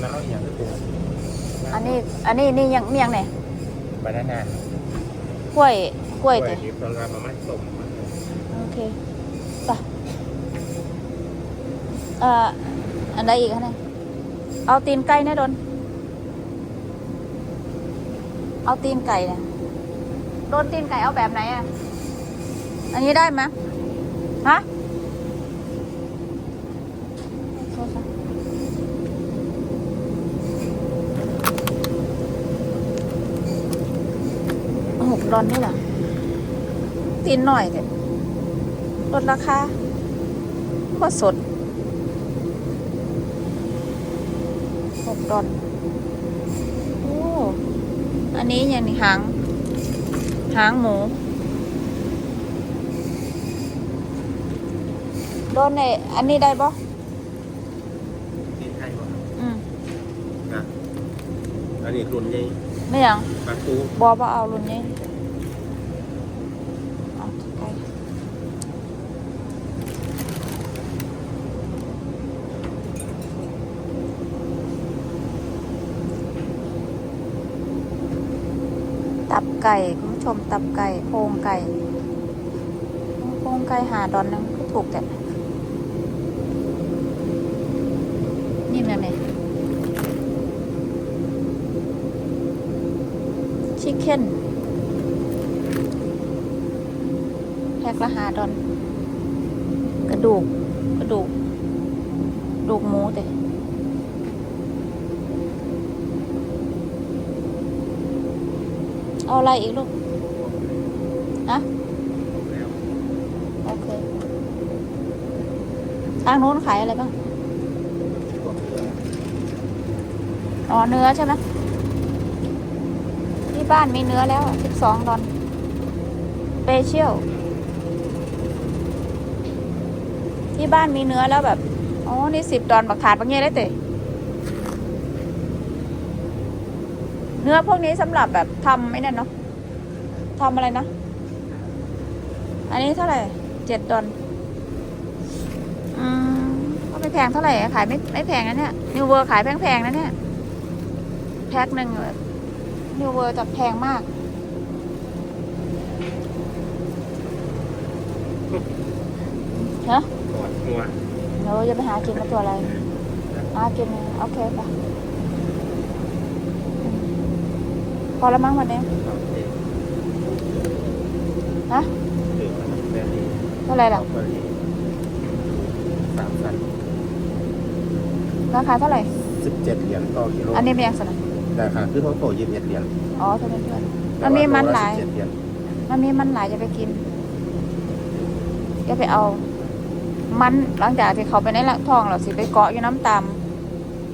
แล้วเราอย่างก็ตัวอันนี้อันนี้นี่ยังนี่ยังไหนบานาน่ากล้วยกล้วยกล้แต่วยดิบตอนเรามามัดต้มโอเคไปเอ่ออันใดอีกคะเนี่ยเอาตีนไก่เนี่ยโดนเอาตีนไก่เนี่ยโดนตีนไก่เอาแบบไหนอะ อันนี้ได้ไหมยฮะโทษค่ะหก ดอนนี่เหรอตีนหน่อยเนี่ยลดราคาก็สดหกดอนโอ้อันนี้อย่างนี้หาง หางหมูโดนในอันนี้ได้ปะกินไทยบ่อืมนะอันนี้รุ่นใหญ่ไม่ยังปลาทูบอว่าเอารุ่นนี้เอาไกลตับ ไก่คุณผู้ชมตับไก่โครงไก่โครงไก่หาดอนนึงก็ถูกแต่นี่มันไงชิคเก้นแพ็คละหาดอน กระดูก กระดูกกระดูกหมูแต่ เอาอะไรอีกลูกฮะโอเค ทางโน้นขายอะไรบ้าง อ๋อ เนื้อใช่ไหมที่บ้านมีเนื้อแล้วสิบสองดอนเปเชียลที่บ้านมีเนื้อแล้วแบบ อ๋อ นี่สิบดอนบักขาดบักเงี้ยได้เตะ เนื้อพวกนี้สำหรับแบบทำไม่นั่นเนาะทำอะไรนะ อันนี้เท่าไหร่เจ็ดดอนอืมก็ไม่แพงเท่าไหร่อะขายไม่ไม่แพงนะเนี่ยนิวเวอร์ขายแพงๆนะเนี่ยแพ็คหนึ่งแบบนิวเวอร์จะแพงมากฮะกอดงัวเราจะไปหากินมาตัวอะไรหากินโอเคปะ พอแล้วมั้งวันนี้เอาเด็กฮะถือมันแบบนี้เท่าไหร่ล่ะเอาไปสามสันราคาเท่าไหร่สิบเจ็ดเหรียญต่อกิโลอันนี้ไม่ยังสนะราคาคือเขาโตยี่สิบเอ็ดเหรียญอ๋อเท่านั้นเพื่อนมันมีมันหลายแต่ว่โละ17เหรีญมันมีมันหลายจะไปกินจะไปเอา มันหลังจากที่เขาไปในหลังท้องเราสิไปเกาะอยู่น้ำตาม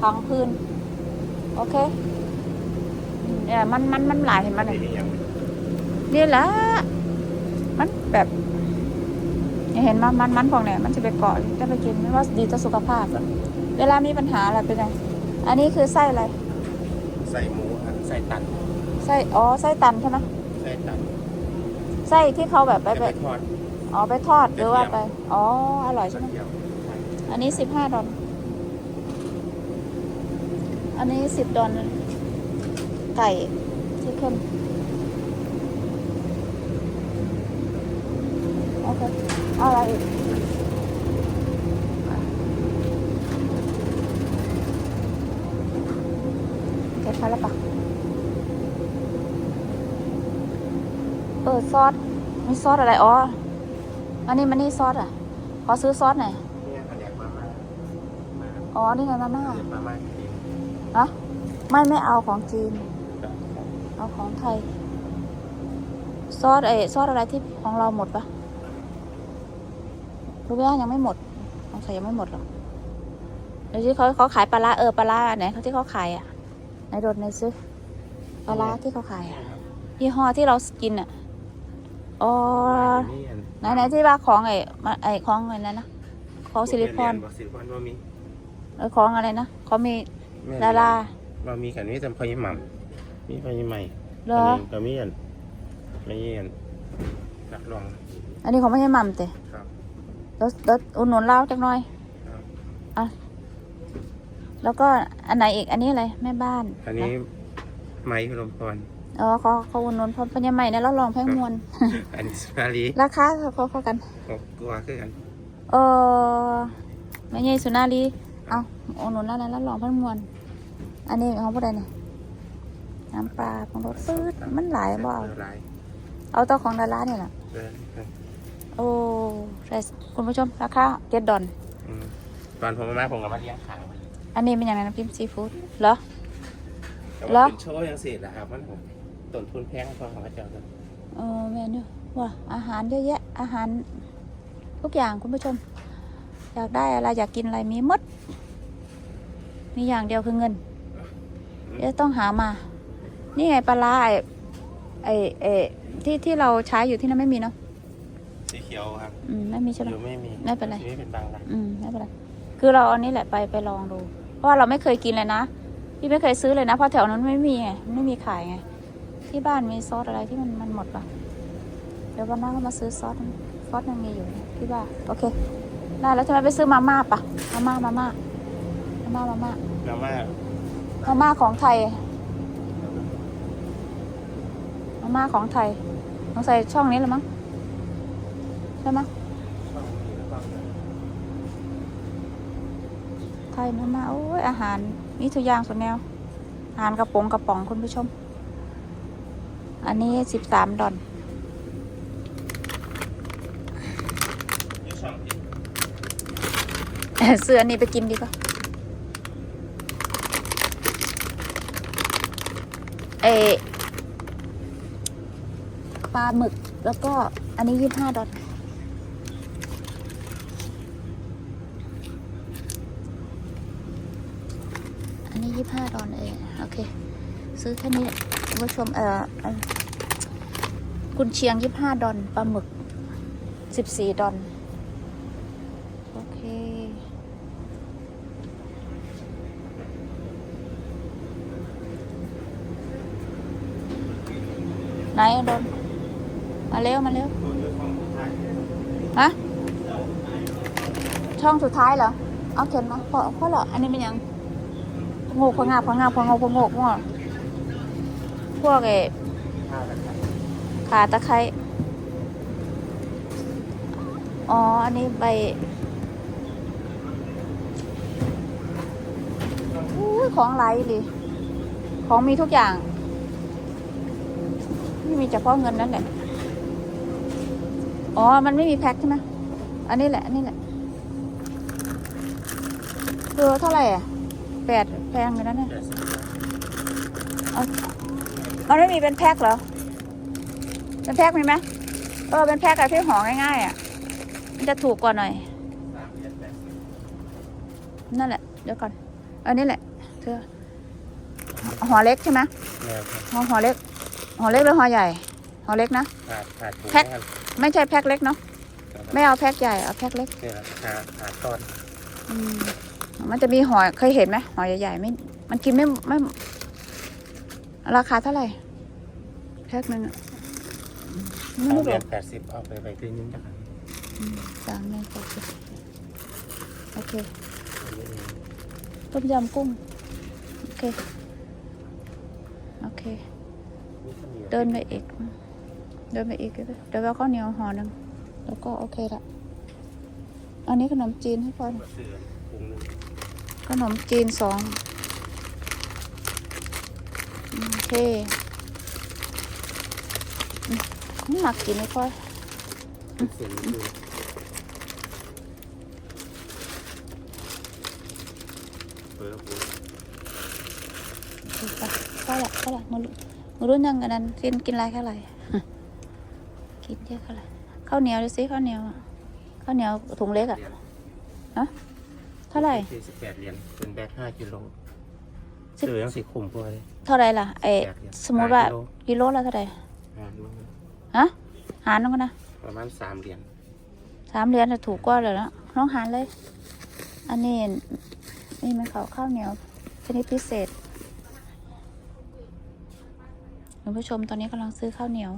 พังพื้น โอเคอืม เนี่ยมันมันมันหลายเห็นมันนี่ยังนี่แหละมันแบบเห็นมันมันมันพวกเนี่ยมันจะไปเกาะจะไปกินไม่ว่าดีต่อสุขภาพอะเวลามีปัญหาอะไรเป็นไงอันนี้คือไส้อะไรใส่หมูอันใส่ตันไส้อ๋อไส้ตันใช่ไหมใส่ตันไส้ที่เขาแบบไปจะไปไปทอดอ๋อไปทอดหรือว่าไป อ๋ออร่อยกใช่ระไหมเทียมอันนี้สิบห้าดอลอันนี้สิบดอล ไก่ชิคเก้นโอเคเอาอะไรอีกเก็บพอแล้วปะเออซอสมีซอสอะไรอ๋ออันนี้มันนี่ซอสอะ ขอซื้อซอสหน่อยเนี่ยเขาเรียกมาม่ามาอ๋อ นี่ไงมาม่าเรียกมาม่าจริงฮะ ไม่ไม่เอาของจีน เอาของไทย ซอสเอซอสอะไรที่ของเราหมดปะรู้ว่ายังไม่หมดของใส่ยังไม่หมดหรอกเดี๋ยวที่เขาเขาขายปลาร้าเออปลาร้าไหนเขาที่เขาขายอะไหนรถในซื้อปลาร้าที่เขาขายอะยี่ห้อที่เรากินอะอ๋อนี่อันไหนไหนที่ว่าของไอ้มาไอ้ของอะไรนะนะของซิลิคอนบอกซิลิคอนว่ามีเออของอะไรนะเขามีดาราว่ามีกันมีแต่พยหม่ำ มีพยใหม่เหรอ นนี้ก็มีอันไม่มีอันนักลองอันนี้ของไม่ใช่หม่ำแต่ครับแล้วแล้วอุดหนุนเราจักหน่อย ครับอะแล้วก็อันไหนอีกอันนี้อะไรแม่บ้านอันนี้ไม้พิรมพร อ๋อเขาเขาอุดหนุนเพราะปัญญาใหม่นะเราลองแพงมวนอันนี้สุนารีราคาเขาเขากันก็กลัวคือกัน เออไม่ใช่สุนารีเอาอุดหนุนแล้วนะแล้วลองแพงมวน อันนี้ของผู้ใดเนี่ย น้ำปลาของรถปื๊ดมันหลายบ่เอาหลายเอาตัวของดาราเนี่ยแหละเออเออโอ้ใช่คุณผู้ชมราคาเจ็ดดอน อืมตอนผมมา ผมก็มาเลี้ยงขางมันอันนี้เป็นอย่างไรน้ำจิ้มซีฟู้ดเหรอ แต่เหรอ ว่าเป็นโชว์ยังเสร็จแล้วครับมันผมต้นทุนแพงพอของพระเจ้าครับเออแม่เนี่ยว่าอาหารเยอะแยะ อาหาร ทุกอย่างคุณผู้ชม อยากได้อะไรอยากกินอะไรมีหมด มีอย่างเดียวคือเงินเดี๋ยวต้องหามา นี่ไงปลาร้าไอ้ไอ้ไอ้ที่ที่เราใช้อยู่ที่นั่นไม่มีเนาะสีเขียวครับอืมไม่มีใช่ไหมอยู่ไม่มีไม่เป็นไรนี่เป็นบางร้านอืมไม่เป็นไรคือเราเอานี่แหละไปไปลองดู เพราะว่าเราไม่เคยกินเลยนะพี่ไม่เคยซื้อเลยนะเพราะแถวนั้นไม่มีไงไม่มีขายไงที่บ้านมีซอสอะไรที่มันมันหมดปะเดี๋ยววันหน้าก็มาซื้อซอสนั้นซอสยังมีอยู่นะพี่บ้านโอเคได้แล้วจะไปซื้อมาม่าปะมาม่ามาม่ามาม่ามาม่าแล้วมามาม่าของไทย มาม่าของไทยต้องใส่ช่องนี้เลยมั้งใช่ไหมไทยมาม่าโอ้ยอาหารมีทุกอย่างส่วนแนว อาหารกระป๋องกระป๋องคุณผู้ชม อันนี้สิบสามดอนเสื้ออันนี้ไปกินดีกว่าเอ ปลาหมึก แล้วก็อันนี้ยี่สิบห้าดอลอันนี้ยี่สิบห้าดอลเองโอเค ซื้อแค่นี้คุณผู้ชมเอ่อเอ่อกุนเชียงยี่สิบห้าดอลปลาหมึกสิบสี่ดอลโอเคไหนโดน มาเร็ว มาเร็วฮะช่องสุดท้ายเหรอ เอาเขียนมาเพราะเพราะเหรอ อันนี้เป็นยังพงกพะงาบพงาบพงกพะงกมั่วพวกเอขาตะไคร้อ๋อ อันนี้ใบของไหลดิของมีทุกอย่าง ไม่มีเฉพาะเงินนั่นแหละ อ๋อ มันไม่มีแพ็คใช่ไหมอันนี้แหละ อันนี้แหละตัวเท่าไหร่อะแปดแพงเลยนะเนี่ยแต่สิบมันไม่มีเป็นแพ็คเหรอ เป็นแพ็คมีไหมเออ เป็นแพ็คอะที่ห่อง่ายๆอะ มันจะถูกกว่าหน่อยสามเดือนแปดสิบนั่นแหละ เดี๋ยวก่อน อันนี้แหละ เธอห่อเล็กใช่ไหมแนวครับห่อห่อเล็กห่อเล็กหรือห่อใหญ่ห่อเล็กนะขาดขาดถุงแพ็คนะครับ ไม่ใช่แพ็คเล็กเนาะไม่เอาแพ็คใหญ่เอาแพ็คเล็กเนี่ยขาดขาดตอนอืมมันจะมีหอยเคยเห็นไหมหอยใหญ่ๆไม่ มันกินไม่ไม่ ราคาเท่าไหร่แพ็คหนึ่งอะไม่สามรู้เดืบออนกแปดสิบเอาไปไปคืนนึงจ้ะครับสามเงินแปดสิบโอเค ต้มยำกุ้ง โอเค โอเค เดินไปอีก เดินไปอีก เดี๋ยวเอาข้าวเหนียวห่อหนึ่งแล้วก็โอเคละ อันนี้ขนมจีนให้พอมาซื้อถุงหนึงขนมจีนสองโอเคอืมหมักกินไม่ค่อยเป็นเสียงคือเปิดปุ๊บไปก็ละก็ละมือมือรุ่นยังกันนั้นกินกินอะไรแค่ไหร กินเยอะแค่ไหรข้าวเหนียวดูสิข้าวเหนียวอะข้าวเหนียวถุงเล็กอะเหรียญเท่าไหร่สี่สิบแปดเหรียญเป็นแบกห้ากิโลสิบซื้อยังสิคุ้มพวกเลยเท่าไหรล่ะไอแปดเหรียญสมมติว่าห้กิโลกิโลละเท่าไหร่อ่าดูฮะหารน้องกันนะประมาณสามเหรียญสามเหรียญจะถูกกว่าเลยนะน้องหารเลย อันนี้นี่มันเขาวข้าวเหนียวชนิดพิเศษคุณผู้ชมตอนนี้กำลังซื้อข้าวเหนียว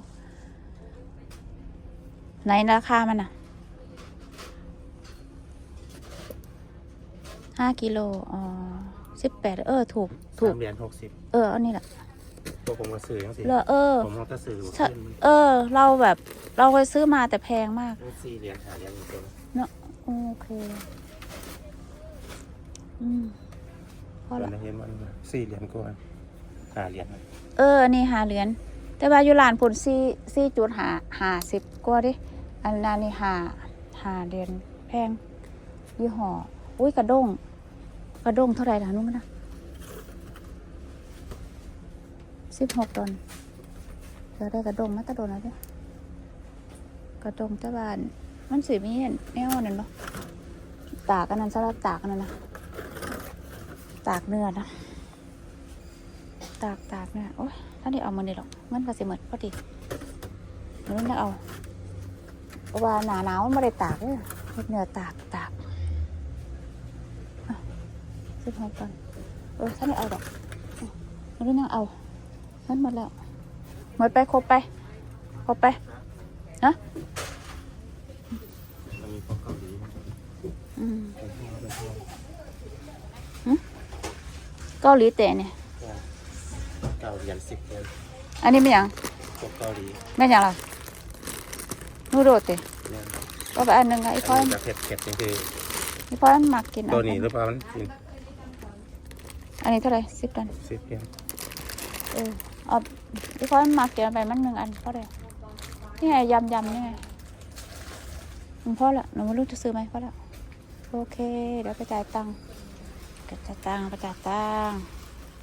ไหนราคามันอะห้ากิโล อ๋อสิสิบแปดเออ ถูก ถูก สามเหรียญหกสิบเออ อันนี้แหละ ตัวผมก็ซื้อยังสิเลอเออ ผมมองแตะซื้อใช่ ขึ้นมันเออ เราแบบ เราเคยซื้อมาแต่แพงมาก มันสี่เหรียญหาเหรียญอีกตัวเนาะโอเค อืมพอตอละนนี้เห็นมันสี่เหรียญกว่าหาเหรียญเออ อันนี้หาเหรียญแต่ว่าอยู่ร้านผลซี่ซี่จุดหาหาสิบกว่าดิ อันนั้นนี่หาหาเหรียญแพงยี่ห้ออุ้ยกระด้ง กระด้งเท่าไหร่ล่ะนู้นนะสิบหกดอนเดี๋ยวได้กระด้งมาตะโดนแล้วเด้กระด้งตะบาน มันสีมีเห็นแนวนั่นปะตากอันนั้นสลับตากอันนั้นนะตากเนื้อนะตากตากเนี่ยโอ้ยถ้าได้เอามาเนี่หรอกเงินก็สิหมดพอดีเดี๋ยวนี้เอา ราะว่าหนาหนาวมันไม่ได้ตากเลยเฮ็ดเนื้อตากตากสิบหกตันเออถ้าได้เอาดอกเดี๋ยวนี้ยังเอาเงินหมดแล้วหมดไปครบไปครบไปมันมีพวกเกาหลีนะอืมผมเอาไปทอดเกาหลีแต่เนี่ยเก้าเหรียญสิบเหรียญอันนี้เป็นหยังพวกเกาหลีแม่นหยังล่ะ นูโดดเตะเนี่ยก็ไปอันหนึ่งอะไอ้พ่ออันนี้จะเผ็ดเผ็ดจริงไอ้พ่อมันมักกินๆอัตัวนี้หรือเปล่ามันกินอันนี้เท่าไหร่สิบตันสิบเหรียญเออเอาไอ้พ่อมันมักกินเอาไปมันหนึ่งอันพ่อเลยนี่ไงยำยำนี่ไงหนูพ่อละหนูไม่รู้จะซื้อไหมพ่อละโอเคเดี๋ยวไปจ่ายตังค์ไปจ่ายตังค์ไปจ่ายตังค์